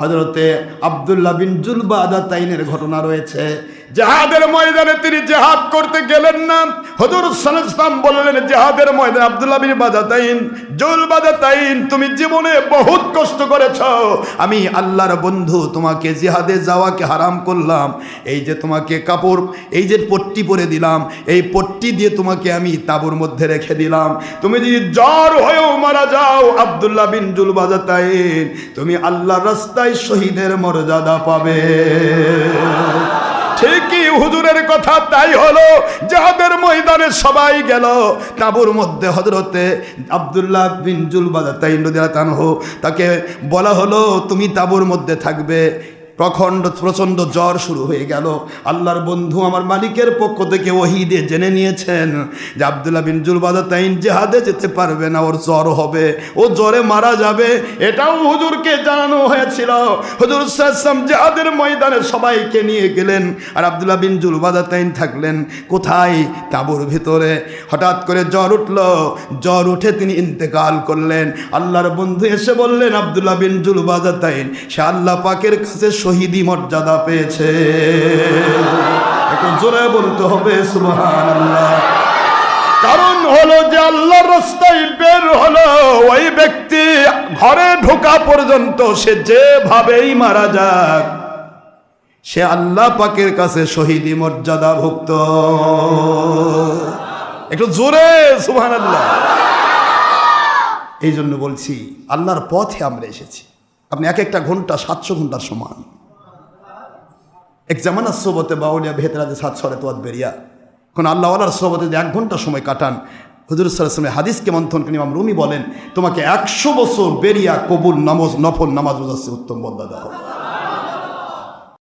হজরতে আবদুল্লাহ বিন জুলবা আদা তাইনের ঘটনা রয়েছে। জেহাদের ময়দানে তিনি জেহাদ করতে গেলেন না। হজর সালাম বললেন, জেহাদের ময়দানে আবদুল্লাহ বিন বাদাতাইন জুল বাদাতাইন তুমি জীবনে বহুত কষ্ট করেছ। আমি আল্লাহর বন্ধু, তোমাকে জিহাদে যাওয়াকে হারাম করলাম। এই যে তোমাকে কাপড়, এই যে পট্টি পরে দিলাম, এই পট্টি দিয়ে তোমাকে আমি তাবুর মধ্যে রেখে দিলাম। তুমি যদি জ্বর হয়েও মারা যাও, আবদুল্লাহ বিন জুল বাদাতাইন তুমি আল্লাহর রাস্তায় শহীদের মর্যাদা পাবে। ঠিকই হুজুরের কথা তাই হলো। যাদের ময়দানে সবাই গেল। তাঁবুর মধ্যে হজরতে আবদুল্লাহ বিন জুলবাদা তাই তানহ তাকে বলা হলো, তুমি তাঁবুর মধ্যে থাকবে। প্রখণ্ড, প্রচণ্ড জ্বর শুরু হয়ে গেল। আল্লাহর বন্ধু আমার মালিকের পক্ষ থেকে ওহিদে জেনে নিয়েছেন যে আবদুল্লাহ বিন জুলবাদা তাইন জেহাদে যেতে পারবে না, ওর জ্বর হবে। ও জ্বরে মারা যাবে। এটাও হুজুরকে জানানো হয়েছিল। হুজুর সাল্লাম জেহাদের ময়দানে সবাইকে নিয়ে গেলেন আর আবদুল্লাহ বিন জুলবাদা তাইন থাকলেন। কোথায়? তাঁবুর ভিতরে। হঠাৎ করে জ্বর উঠল। জ্বর উঠে তিনি ইন্তেকাল করলেন। আল্লাহর বন্ধু এসে বললেন, আবদুল্লাহ বিন জুলবাদা তাইন, সে আল্লাহ পাকের কাছে শহীদি মর্যাদা পেয়েছে। একটু জোরে বলতে হবে সুবহান কারণ হলো যে আল্লাহর রাস্তায় বের হলো, ওই ব্যক্তি ঘরে ঢোকা পর্যন্ত সে যেভাবেই মারা যাক, সে আল্লাহ পাকের কাছে শহীদি মর্যাদা ভুক্ত একটু জোরে আল্লাহ এই জন্য বলছি, আল্লাহর পথে আমরা এসেছি। আপনি এক একটা ঘণ্টা, সাতশো ঘণ্টার সমান। এক জামানার সোবতে বাউলিয়া ভেতরাতে সাত সরে তোয়াত বেরিয়া। কোন আল্লাহওয়ালার সোবতে যদি এক ঘণ্টা সময় কাটান, হুজুর সাল্লামের হাদিসকে মন্থন করে ইমাম রুমি বলেন, তোমাকে একশো বছর বেরিয়া কবুল, নামাজ, নফল, নামাজ বোঝাচ্ছে উত্তম দেওয়া হবে